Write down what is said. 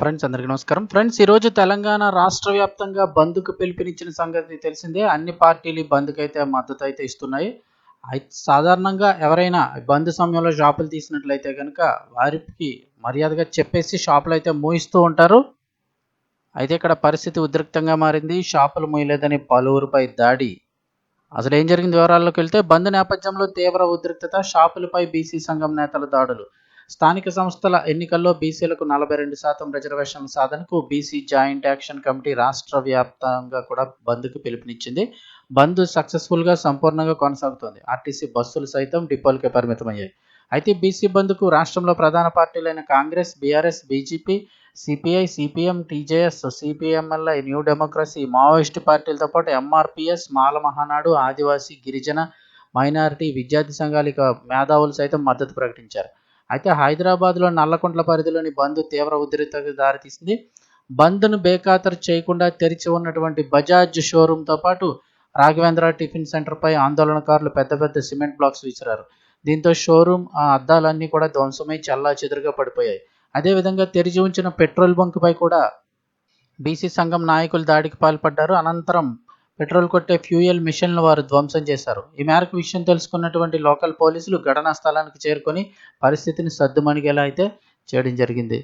Friends అందరికీ నమస్కారం. Friends ఈరోజు తెలంగాణ రాష్ట్ర వ్యాప్తంగా బంద్కు పిలుపునిచ్చిన సంగతి తెలిసిందే. అన్ని పార్టీలు ఈ బంద్కు అయితే మద్దతు అయితే ఇస్తున్నాయి. అయితే సాధారణంగా ఎవరైనా బంద్ సమయంలో షాపులు తీసినట్లయితే కనుక వారికి మర్యాదగా చెప్పేసి షాపులు అయితే మూయిస్తూ ఉంటారు. అయితే ఇక్కడ పరిస్థితి ఉద్రిక్తంగా మారింది. షాపులు మూయలేదని పలువురిపై దాడి. అసలు ఏం జరిగింది? వివరాల్లోకి వెళ్తే బంద్ నేపథ్యంలో తీవ్ర ఉద్రిక్తత షాపులపై బీసీ సంఘం నేతల దాడులు. స్థానిక సంస్థల ఎన్నికల్లో బీసీలకు నలభై రెండు శాతం రిజర్వేషన్ల సాధనకు బీసీ జాయింట్ యాక్షన్ కమిటీ రాష్ట్ర వ్యాప్తంగా కూడా బంద్కు పిలుపునిచ్చింది. బంద్ సక్సెస్ఫుల్గా సంపూర్ణంగా కొనసాగుతోంది. ఆర్టీసీ బస్సులు సైతం డిపోలకే పరిమితమయ్యాయి. అయితే బీసీ బంద్కు రాష్ట్రంలో ప్రధాన పార్టీలైన Congress BRS BJP CPI CPM TJS CPMLI new democracy Maoist పార్టీలతో పాటు ఎంఆర్పిఎస్ మాల మహానాడు ఆదివాసీ గిరిజన మైనారిటీ విద్యార్థి సంఘాల ఇక మేధావులు సైతం మద్దతు ప్రకటించారు. అయితే హైదరాబాద్లో నల్లకుంట్ల పరిధిలోని బంద్ తీవ్ర ఉద్రిక్తకు దారితీసింది. బంద్ను బేఖాతరు చేయకుండా తెరిచి ఉన్నటువంటి బజాజ్ షోరూంతో పాటు రాఘవేంద్ర టిఫిన్ సెంటర్పై ఆందోళనకారులు పెద్ద పెద్ద సిమెంట్ బ్లాక్స్ విసిరారు. దీంతో షోరూమ్ ఆ అద్దాలన్నీ కూడా ధ్వంసమై చల్లా చెదురుగా పడిపోయాయి. అదేవిధంగా తెరిచి ఉంచిన పెట్రోల్ బంక్పై కూడా బీసీ సంఘం నాయకులు దాడికి పాల్పడ్డారు. అనంతరం పెట్రోల్ కొట్టే ఫ్యూయల్ మిషన్లు వారు ధ్వంసం చేశారు. ఈ మేరకు విషయం తెలుసుకున్నటువంటి లోకల్ పోలీసులు ఘటనా స్థలానికి చేరుకొని పరిస్థితిని సద్దుమణిగేలా అయితే చేయడం జరిగింది.